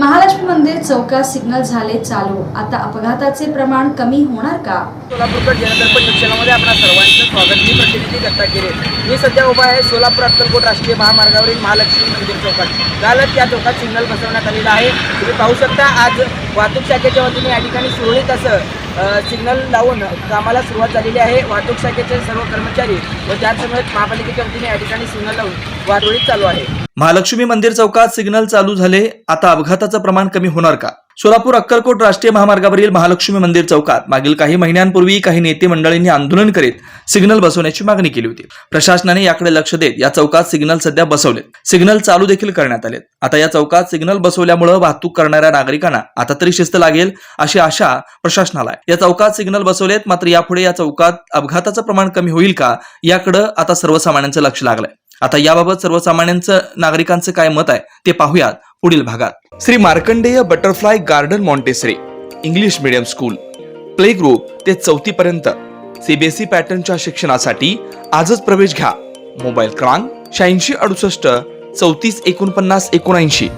महालक्ष्मी मंदिर चौकात सिग्नल झाले चालू. आता अपघाताचे प्रमाण कमी होणार का? सोलापूरकर जनदर्पण शिक्षणामध्ये आपणा सर्वांचं स्वागत. मी प्रतिनिधी मी सध्या उभा आहे सोलापूर अक्कलकोट राष्ट्रीय महामार्गावरील महालक्ष्मी मंदिर चौकात. कालच त्या चौकात सिग्नल बसवण्यात आलेला आहे. तुम्ही पाहू शकता आज वाहतूक शाखेच्या वतीने या ठिकाणी सुरळीत असं सिग्नल लावून कामाला सुरुवात झालेली आहे. वाहतूक शाखेचे सर्व कर्मचारी व त्यासमवेत महापालिकेच्या वतीने या ठिकाणी सिग्नल लावून वाहतुळीत चालू आहे. महालक्ष्मी मंदिर चौकात सिग्नल चालू झाले. आता अपघाताचं प्रमाण कमी होणार का? सोलापूर अक्कलकोट राष्ट्रीय महामार्गावरील महालक्ष्मी मंदिर चौकात मागील काही महिन्यांपूर्वी काही नेते मंडळींनी आंदोलन करीत सिग्नल बसवण्याची मागणी केली होती. प्रशासनाने याकडे लक्ष देत या चौकात सिग्नल सध्या बसवलेत. सिग्नल चालू देखील करण्यात आलेत. आता या चौकात सिग्नल बसवल्यामुळे वाहतूक करणाऱ्या नागरिकांना आता तरी शिस्त लागेल अशी आशा प्रशासनाला आहे. या चौकात सिग्नल बसवलेत मात्र यापुढे या चौकात अपघाताचं प्रमाण कमी होईल का? याकडे आता सर्वसामान्यांचं लक्ष लागलंय. आता याबाबत सर्वसामान्यांचं नागरिकांचं काय मत आहे ते पाहूयात पुढील भागात. Shri Markandey butterfly garden Montessori English medium school. Play group ते चौथी पर्यंत. सीबीएसई पॅटर्नच्या शिक्षणासाठी आजच प्रवेश घ्या. मोबाईल क्रमांक शहाऐंशी अडुसष्ट चौतीस एकोणपन्नास एकोणऐंशी.